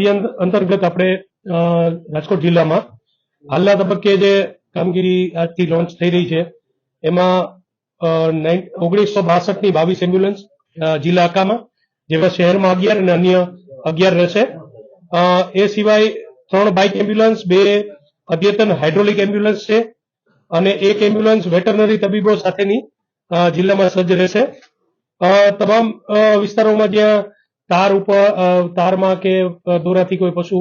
અભિયાન અંતર્ગત આપણે રાજકોટ જિલ્લામાં હાલના તબક્કે જે કામગીરી આજથી લોન્ચ થઈ રહી છે, એમાં ઓગણીસો બાસઠની બાવીસ એમ્બ્યુલન્સ જિલ્લા આકામાં જેમાં શહેરમાં અગિયાર અને અન્ય અગિયાર રહેશે. એ સિવાય ત્રણ બાઇક એમ્બ્યુલન્સ બે અદ્યતન હાઇડ્રોલિક એમ્બ્યુલન્સ છે અને એક એમ્બ્યુલન્સ વેટરનરી તબીબો સાથેની જિલ્લામાં સજ્જ રહેશે. તમામ વિસ્તારોમાં જ્યાં તાર ઉપર તારમાં કે દોરાથી કોઈ પશુ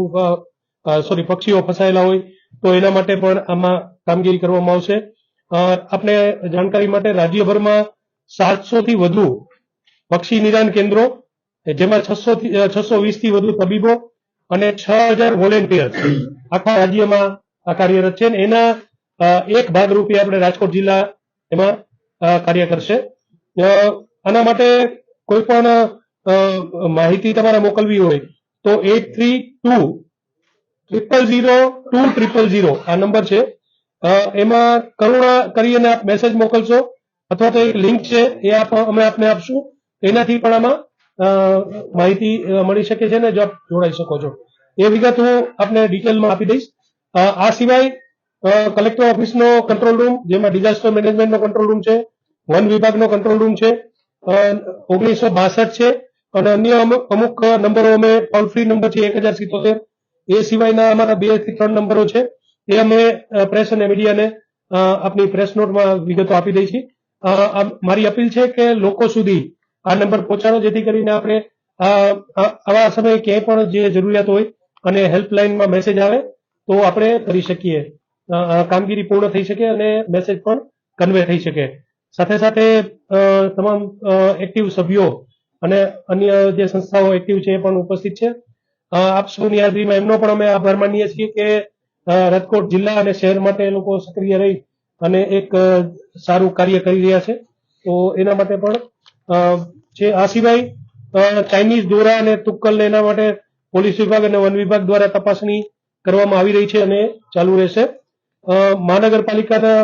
સોરી પક્ષીઓ ફસાયેલા હોય, તો એના માટે પણ આમાં કામગીરી કરવામાં આવશે. આપણે જાણકારી માટે રાજ્યભરમાં સાતસો થી વધુ પક્ષી નિદાન કેન્દ્રો, જેમાં છસો થી છસો વીસથી વધુ તબીબો અને છ હજાર વોલેન્ટિયર આખા રાજ્યમાં આ કાર્યરત છે. એના એક ભાગરૂપે આપણે રાજકોટ જિલ્લા એમાં કાર્ય કરશે. આના માટે કોઈ પણ માહિતી તમારે મોકલવી હોય તો eight three two triple zero two triple zero આ નંબર છે. એમાં કરુણા કરીને આપ મેસેજ મોકલશો અથવા તો એક લિંક છે એ આપ, અમે આપને આપશું. એનાથી પણ આમાં માહિતી મળી શકે છે ને જો આપ જોડાઈ શકો છો. એ વિગત હું આપને ડિટેલમાં આપી દઈશ. આ સિવાય કલેક્ટર ઓફિસનો કંટ્રોલ રૂમ જેમાં ડિઝાસ્ટર મેનેજમેન્ટનો કંટ્રોલ રૂમ છે, વન વિભાગનો કંટ્રોલ રૂમ છે ઓગણીસો બાસઠ છે અને અન્ય અમુક નંબરો અમે ટોલ ફ્રી નંબર છે એક હજાર સિત્તોતેર. એ સિવાયના અમારા બેથી ત્રણ નંબરો છે. એ અમે પ્રેસ અને મીડિયાને આપની પ્રેસ નોટમાં વિગતો આપી દઈ છીએ. મારી અપીલ છે કે લોકો સુધી આ નંબર પહોંચાડો, જેથી કરીને આપણે આવા સમયે ક્યાંય પણ જે જરૂરિયાત હોય અને હેલ્પલાઇનમાં મેસેજ આવે, તો આપણે કરી શકીએ. કામગીરી પૂર્ણ થઈ શકે અને મેસેજ પણ કન્વે થઈ શકે. સાથે સાથે તમામ એક્ટિવ સભ્યો અને અન્ય જે સંસ્થાઓ એક્ટિવ છે એ પણ ઉપસ્થિત છે. આપ સૌની હાજરીમાં એમનો પણ અમે આભાર માનીએ છીએ કે રાજકોટ જિલ્લા અને શહેર માટે એ લોકો સક્રિય રહી અને એક સારું કાર્ય કરી રહ્યા છે. તો એના માટે પણ છે આ સિવાય ચાઇનીઝ દોરા અને તુક્કલ એના માટે પોલીસ વિભાગ અને વન વિભાગ દ્વારા તપાસણી કરવામાં આવી રહી છે અને ચાલુ રહેશે. મહાનગરપાલિકાના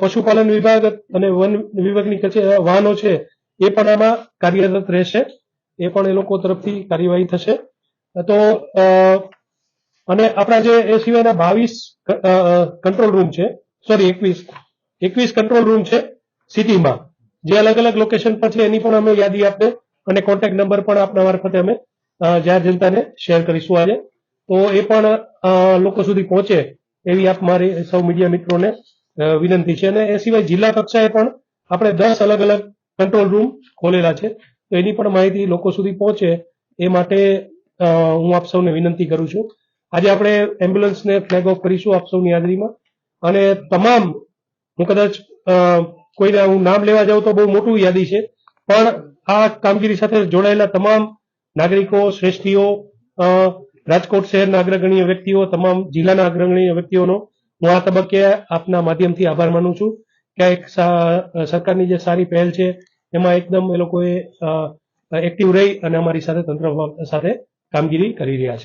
પશુપાલન વિભાગ અને વન વિભાગની વાહનો છે એ પણ આમાં કાર્યરત રહેશે. એ પણ એ લોકો તરફથી કાર્યવાહી થશે. તો અને આપણા જે એ સિવાયના બાવીસ કંટ્રોલ રૂમ છે સોરી એકવીસ એકવીસ કંટ્રોલ રૂમ છે સિટીમાં. જે અલગ અલગ લોકેશન પર છે એની પણ અમે યાદી આપને અને કોન્ટેક્ટ નંબર પણ આપના મારફતે અમે જાહેર જનતાને શેર કરીશું આજે. તો એ પણ લોકો સુધી પહોંચે એવી આપ મારી સૌ મીડિયા મિત્રોને વિનંતી છે. અને એ સિવાય જિલ્લા કક્ષાએ પણ આપણે દસ અલગ અલગ કંટ્રોલ રૂમ ખોલેલા છે. તો એની પણ માહિતી લોકો સુધી પહોંચે એ માટે હું આપ સૌને વિનંતી કરું છું. આજે આપણે એમ્બ્યુલન્સને ફ્લેગ ઓફ કરીશું આપ સૌની હાજરીમાં. અને તમામ, હું કદાચ કોઈને હું નામ લેવા જાઉં તો બહુ મોટું યાદી છે. પણ આ કામગીરી સાથે જોડાયેલા તમામ નાગરિકો, શ્રેષ્ઠીઓ રાજકોટ શહેરના અગ્રગણ્ય વ્યક્તિઓ, તમામ જિલ્લાના અગ્રગણ્ય વ્યક્તિઓનો હું આ તબક્કે આપના માધ્યમથી આભાર માનું છું. કે એક સરકારની જે સારી પહેલ છે એમાં એકદમ એ લોકોએ એક્ટિવ રહી અને અમારી સાથે તંત્ર સાથે કામગીરી કરી રહ્યા છે.